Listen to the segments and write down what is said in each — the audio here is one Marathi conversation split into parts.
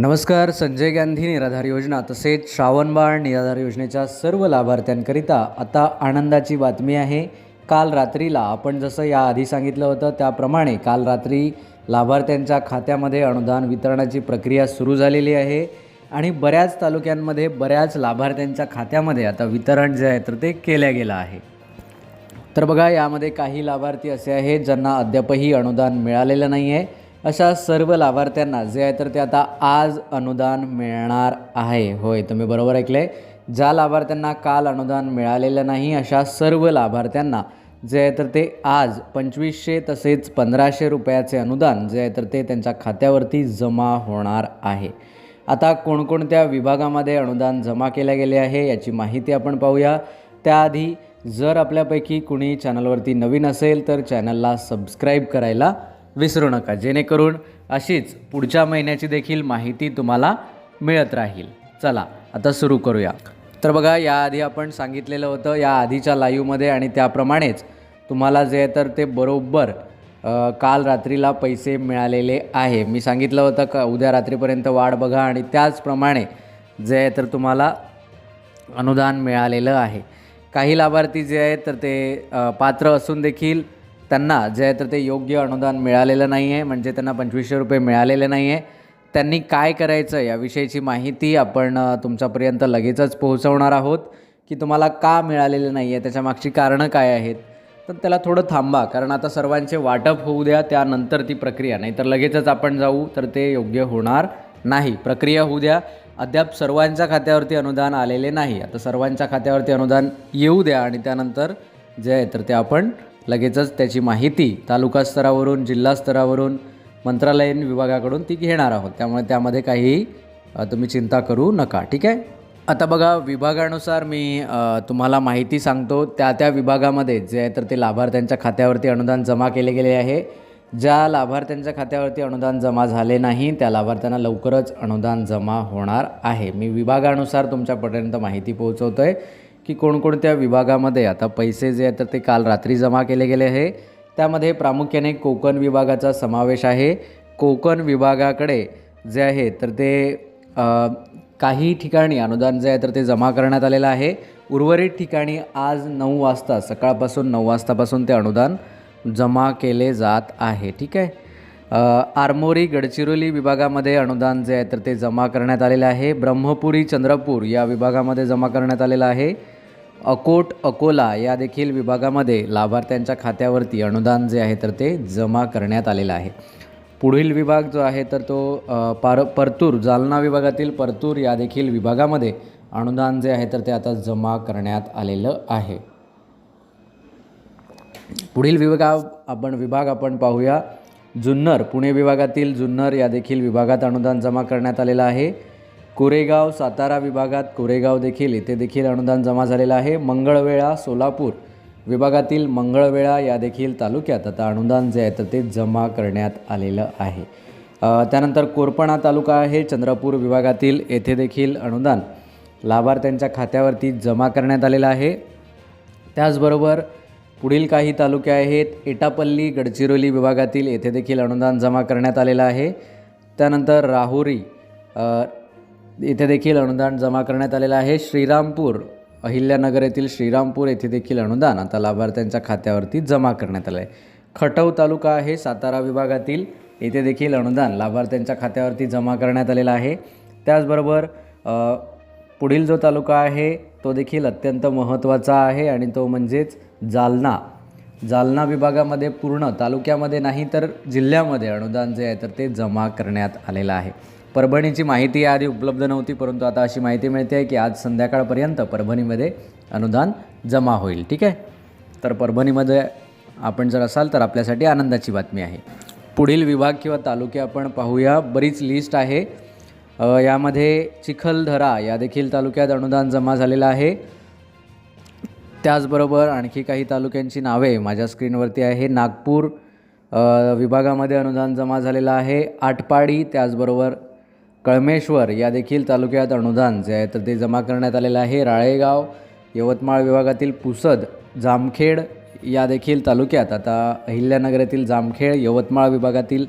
नमस्कार संजय गांधी निराधार योजना तसेच श्रावणबाळ निराधार योजनेच्या सर्व लाभार्थ्यांकरिता आता आनंदाची बातमी आहे. काल रात्रीला आपण जसं याआधी सांगितलं होतं त्याप्रमाणे काल रात्री लाभार्थ्यांच्या खात्यामध्ये अनुदान वितरणाची प्रक्रिया सुरू झालेली आहे. आणि बऱ्याच तालुक्यांमध्ये बऱ्याच लाभार्थ्यांच्या खात्यामध्ये आता वितरण जे आहे तर ते केलं गेलं आहे. तर बघा यामध्ये काही लाभार्थी असे आहेत ज्यांना अद्यापही अनुदान मिळालेलं नाही आहे अशा सर्व लाभार्थ्यांना जे आहे तर ते आता आज अनुदान मिळणार आहे. होय तुम्ही बरोबर ऐकले ज्या लाभार्थ्यांना काल अनुदान मिळालेलं नाही अशा सर्व लाभार्थ्यांना जे आहे तर ते आज पंचवीसशे तसेच पंधराशे रुपयाचे अनुदान जे आहे तर ते त्यांच्या खात्यावरती जमा होणार आहे. आता कोणकोणत्या विभागामध्ये अनुदान जमा केले गेले आहे याची माहिती आपण पाहूया. त्याआधी जर आपल्यापैकी कुणी चॅनलवरती नवीन असेल तर चॅनलला सबस्क्राईब करायला विसरू नका. जेणेकरून अशीच पुढच्या महिन्याची देखील माहिती तुम्हाला मिळत राहील. चला आता सुरू करूया. तर बघा याआधी आपण सांगितलेलं होतं या आधीच्या लाईव्हमध्ये आणि त्याप्रमाणेच तुम्हाला जे आहे तर ते बरोबर काल रात्रीला पैसे मिळालेले आहे. मी सांगितलं होतं का उद्या रात्रीपर्यंत वाट बघा आणि त्याचप्रमाणे जे आहे तर तुम्हाला अनुदान मिळालेलं आहे. काही लाभार्थी जे आहेत तर ते पात्र असून देखील त्यांना जे आहे तर ते योग्य अनुदान मिळालेलं नाही आहे म्हणजे त्यांना पंचवीसशे रुपये मिळालेले नाही आहे त्यांनी काय करायचं याविषयीची माहिती आपण तुमच्यापर्यंत लगेचच पोहोचवणार आहोत. की तुम्हाला का मिळालेलं नाही आहे त्याच्या मागची कारणं काय आहेत? तर त्याला थोडं थांबा कारण आता सर्वांचे वाटप होऊ द्या त्यानंतर ती प्रक्रिया. नाही तर लगेचच आपण जाऊ तर ते योग्य होणार नाही. प्रक्रिया होऊ द्या. अद्याप सर्वांच्या खात्यावरती अनुदान आलेले नाही. आता सर्वांच्या खात्यावरती अनुदान येऊ द्या आणि त्यानंतर जे आहे तर ते आपण लगेचच त्याची माहिती तालुका स्तरावरून जिल्हा स्तरावरून मंत्रालयीन विभागाकडून ती घेणार आहोत. त्यामुळे त्यामध्ये काही तुम्ही चिंता करू नका ठीक आहे? आता बघा विभागानुसार मी तुम्हाला माहिती सांगतो त्या त्या विभागामध्ये जे आहे तर ते लाभार्थ्यांच्या खात्यावरती अनुदान जमा केले गेले आहे. ज्या लाभार्थ्यांच्या खात्यावरती अनुदान जमा झाले नाही त्या लाभार्थ्यांना लवकरच अनुदान जमा होणार आहे. मी विभागानुसार तुमच्यापर्यंत माहिती पोहोचवतो आहे की कोणकोणत्या विभागामध्ये आता पैसे जे आहेत तर ते काल रात्री जमा केले गेले आहे. त्यामध्ये प्रामुख्याने कोकण विभागाचा समावेश आहे. कोकण विभागाकडे जे आहे तर ते काही ठिकाणी अनुदान जे आहे तर ते जमा करण्यात आलेलं आहे. उर्वरित ठिकाणी आज नऊ वाजता सकाळपासून नऊ वाजतापासून ते अनुदान जमा केले जात आहे. ठीक आहे? आरमोरी गडचिरोली विभागामध्ये अनुदान जे आहे तर ते जमा करण्यात आलेलं आहे. ब्रह्मपुरी चंद्रपूर या विभागामध्ये जमा करण्यात आलेलं आहे. अकोट अकोला या देखील विभागामध्ये लाभार्थ्यांच्या खात्यावरती अनुदान जे आहे तर ते जमा करण्यात आलेलं आहे. पुढील विभाग जो आहे तर तो पार परतूर जालना विभागातील परतूर या देखील विभागामध्ये अनुदान जे आहे तर ते आता जमा करण्यात आलेलं आहे. पुढील विभागा आपण विभाग आपण पाहूया. जुन्नर पुणे विभागातील जुन्नर या देखील विभागात अनुदान जमा करण्यात आलेलं आहे. कोरेगाव सातारा विभागात कोरेगाव देखील येथे देखील अनुदान जमा झालेलं आहे. मंगळवेळा सोलापूर विभागातील मंगळवेळा या देखील तालुक्यात आता अनुदान जे आहे तर ते जमा करण्यात आलेलं आहे. त्यानंतर कोरपणा तालुका आहे चंद्रपूर विभागातील येथे देखील अनुदान लाभार्थ्यांच्या खात्यावरती जमा करण्यात आलेलं आहे. त्याचबरोबर पुढील काही तालुके आहेत एटापल्ली गडचिरोली विभागातील येथे देखील अनुदान जमा करण्यात आलेलं आहे. त्यानंतर राहुरी इथे येथे देखील अनुदान जमा करण्यात आलेलं आहे. श्रीरामपूर अहिल्यानगर येथील श्रीरामपूर येथे देखील अनुदान आता लाभार्थ्यांच्या खात्यावरती जमा करण्यात आलं आहे खटव तालुका आहे सातारा विभागातील. येथे देखील अनुदान लाभार्थ्यांच्या खात्यावरती जमा करण्यात आलेलं आहे. त्याचबरोबर पुढील जो तालुका आहे तो देखील अत्यंत महत्त्वाचा आहे आणि तो म्हणजेच जालना. जालना विभागामध्ये पूर्ण तालुक्यामध्ये नाही तर जिल्ह्यामध्ये अनुदान जे आहे तर ते जमा करण्यात आलेलं आहे. परभणीची माहिती याआधी उपलब्ध नव्हती परंतु आता अशी माहिती मिळते आहे की आज संध्याकाळपर्यंत परभणीमध्ये अनुदान जमा होईल. ठीक आहे? तर परभणीमध्ये आपण जर असाल तर आपल्यासाठी आनंदाची बातमी आहे. पुढील विभाग किंवा तालुके आपण पाहूया. बरीच लिस्ट आहे. यामध्ये चिखलधरा या देखील तालुक्यात अनुदान जमा झालेलं आहे. त्याचबरोबर आणखी काही तालुक्यांची नावे माझ्या स्क्रीनवरती आहे. नागपूर विभागामध्ये अनुदान जमा झालेलं आहे. आटपाडी त्याचबरोबर कळमेश्वर या देखील तालुक्यात अनुदान जे आहे तर ते जमा करण्यात आलेलं आहे. राळेगाव यवतमाळ विभागातील पुसद जामखेड या देखील तालुक्यात आता अहिल्यानगर येथील जामखेड यवतमाळ विभागातील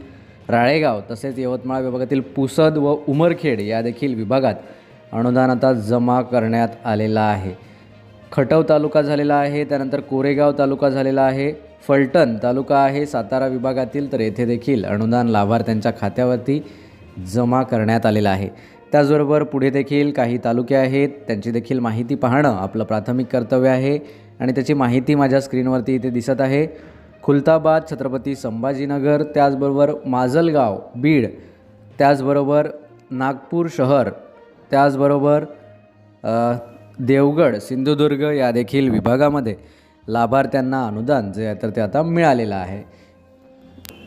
राळेगाव तसेच यवतमाळ विभागातील पुसद व उमरखेड या देखील विभागात अनुदान आता जमा करण्यात आलेलं आहे. खटव तालुका झालेला आहे त्यानंतर कोरेगाव तालुका झालेला आहे फलटण तालुका आहे सातारा विभागातील तर येथे देखील अनुदान लाभार्थ्यांच्या खात्यावरती जमा करण्यात आलेलं आहे. त्याचबरोबर पुढे देखील काही तालुके आहेत त्यांची देखील माहिती पाहणं आपलं प्राथमिक कर्तव्य आहे आणि त्याची माहिती माझ्या स्क्रीनवरती इथे दिसत आहे. खुलताबाद छत्रपती संभाजीनगर त्याचबरोबर माजलगाव बीड त्याचबरोबर नागपूर शहर त्याचबरोबर देवगड सिंधुदुर्ग या देखील विभागामध्ये लाभार्थ्यांना अनुदान जे आहे तर ते आता मिळालेलं आहे.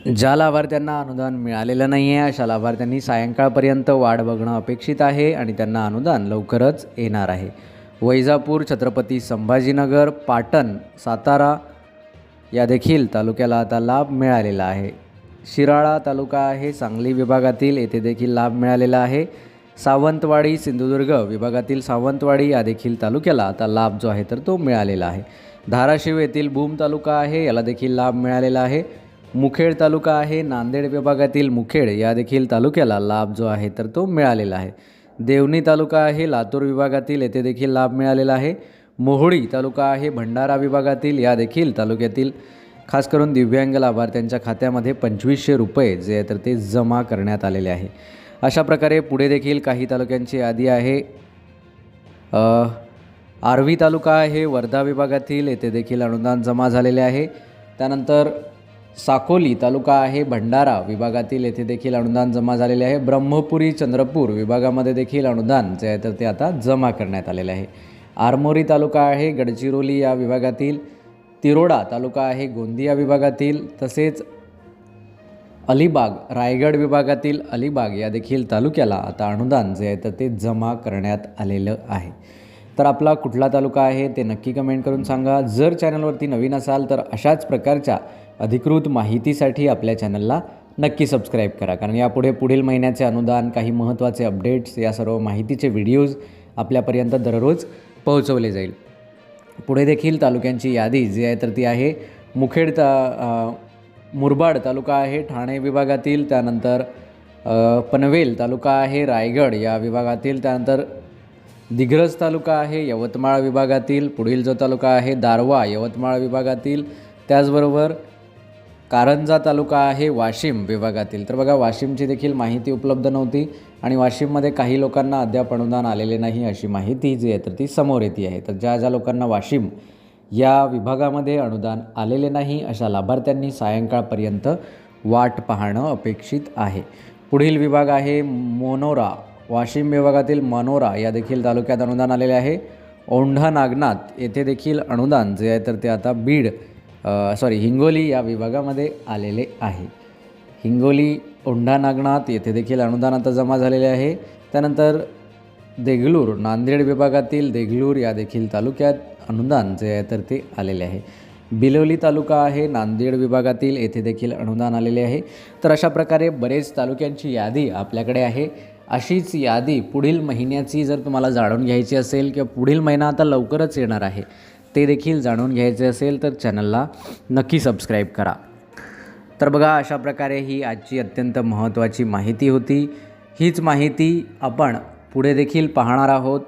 ज्या लाभार्थ्यांना अनुदान मिळालेलं नाही आहे अशा लाभार्थ्यांनी सायंकाळपर्यंत वाट बघणं अपेक्षित आहे आणि त्यांना अनुदान लवकरच येणार आहे. वैजापूर छत्रपती संभाजीनगर पाटण सातारा या देखील तालुक्याला आता लाभ मिळालेला आहे. शिराळा तालुका आहे सांगली विभागातील येथे देखील लाभ मिळालेला आहे. सावंतवाडी सिंधुदुर्ग विभागातील सावंतवाडी या देखील तालुक्याला आता लाभ जो आहे तर तो मिळालेला आहे. धाराशिव येथील भूम तालुका आहे याला देखील लाभ मिळालेला आहे. मुखेड तालुका आहे. नांदेड विभागातील मुखेड या देखील तालुक्याला लाभ जो आहे तर तो मिळालेला आहे. देवणी तालुका आहे. लातूर विभागातील येथे देखील लाभ मिळालेला आहे. मोहोळी तालुका आहे. भंडारा विभागातील या देखील तालुक्यातील खास करून दिव्यांग लाभार्थ्यांच्या खात्यामध्ये पंचवीसशे रुपये जे आहे तर ते जमा करण्यात आलेले आहे. अशा प्रकारे पुढे देखील काही तालुक्यांची यादी आहे. आर्वी तालुका आहे. वर्धा विभागातील येथे देखील अनुदान जमा झालेले आहे. त्यानंतर साकोली तालुका आहे भंडारा विभागातील. येथे देखील अनुदान जमा झालेले आहे. ब्रह्मपुरी चंद्रपूर विभागामध्ये देखील अनुदान जे आहे तर ते आता जमा करण्यात आलेले आहे. आरमोरी तालुका आहे गडचिरोली या विभागातील. तिरोडा तालुका आहे गोंदिया विभागातील. तसेच अलिबाग रायगड विभागातील अलिबाग या देखील तालुक्याला आता अनुदान जे आहे तर ते जमा करण्यात आलेलं आहे. तर आपला कुठला तालुका आहे ते नक्की कमेंट करून सांगा. जर चॅनलवरती नवीन असाल तर अशाच प्रकारच्या अधिकृत माहितीसाठी आपल्या चॅनलला नक्की सबस्क्राईब करा. कारण यापुढे पुढील महिन्याचे अनुदान काही महत्त्वाचे अपडेट्स या सर्व माहितीचे व्हिडिओज आपल्यापर्यंत दररोज पोहोचवले जाईल. पुढे देखील तालुक्यांची यादी जी आहे तर ती आहे मुखेड ता मुरबाड तालुका आहे ठाणे विभागातील त्यानंतर पनवेल तालुका आहे रायगड या विभागातील त्यानंतर दिग्रस तालुका आहे यवतमाळ विभागातील पुढील जो तालुका आहे दारवा यवतमाळ विभागातील त्याचबरोबर कारंजा तालुका आहे वाशिम विभागातील. तर बघा वाशिमची देखील माहिती उपलब्ध नव्हती आणि वाशिममध्ये काही लोकांना अद्याप अनुदान आलेले नाही अशी माहिती जी आहे तर ती समोर येते आहे. तर ज्या ज्या लोकांना वाशिम या विभागामध्ये अनुदान आलेले नाही अशा लाभार्थ्यांनी सायंकाळपर्यंत वाट पाहणं अपेक्षित आहे. पुढील विभाग आहे मोनोरा. वाशिम विभागातील मनोरा या देखील तालुक्यात अनुदान आलेले आहे. औंढा नागनाथ येथे देखील अनुदान जे आहे तर ते आता बीड सॉरी हिंगोली या विभागामध्ये आलेले आहे. हिंगोली औंढा नागनाथ येथे देखील अनुदान आता जमा झालेले आहे. त्यानंतर देगलूर नांदेड विभागातील देगलूर या देखील तालुक्यात अनुदान जे आहे तर ते आलेले आहे. बिलोली तालुका आहे नांदेड विभागातील येथे देखील अनुदान आलेले आहे. तर अशा प्रकारे बरेच तालुक्यांची यादी आपल्याकडे आहे. अशीच यादी पुढील महिन्याची जर तुम्हाला जाणून घ्यायची असेल किंवा पुढील महिना आता लवकरच येणार आहे ते देखील जाणून घ्यायचे असेल तर चॅनलला नक्की सबस्क्राईब करा. तर बघा अशा प्रकारे ही आजची अत्यंत महत्त्वाची माहिती होती. हीच माहिती आपण पुढे देखील पाहणार आहोत.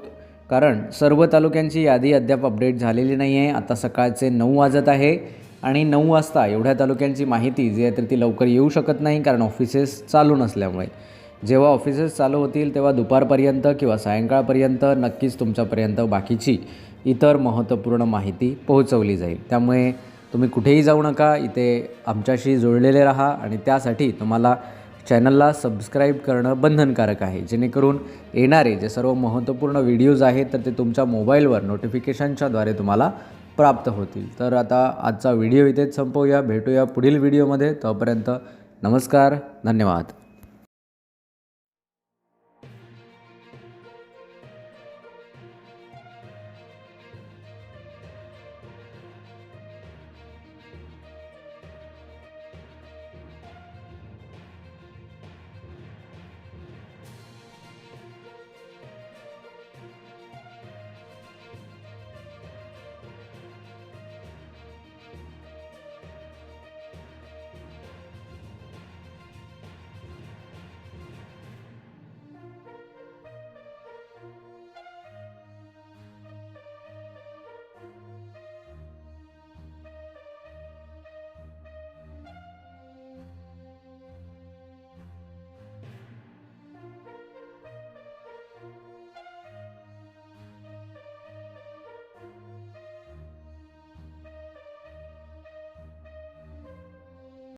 कारण सर्व तालुक्यांची यादी अद्याप अपडेट झालेली नाही आहे आता सकाळचे नऊ वाजत आहे आणि नऊ वाजता एवढ्या तालुक्यांची माहिती जी आहे तर ती लवकर येऊ शकत नाही कारण ऑफिसेस चालू नसल्यामुळे. जेव्हा ऑफिसेस चालू होतील तेव्हा दुपारपर्यंत किंवा सायंकाळपर्यंत नक्कीच तुमच्यापर्यंत बाकीची इतर महत्त्वपूर्ण माहिती पोहोचवली जाईल. त्यामुळे तुम्ही कुठेही जाऊ नका इथे आमच्याशी जुळलेले राहा आणि त्यासाठी तुम्हाला चॅनलला सबस्क्राईब करणं बंधनकारक आहे. जेणेकरून येणारे जे सर्व महत्त्वपूर्ण व्हिडिओज आहेत तर ते तुमच्या मोबाईलवर नोटिफिकेशनच्याद्वारे तुम्हाला प्राप्त होतील. तर आता आजचा व्हिडिओ इथेच संपवूया. भेटूया पुढील व्हिडिओमध्ये. तोपर्यंत नमस्कार धन्यवाद.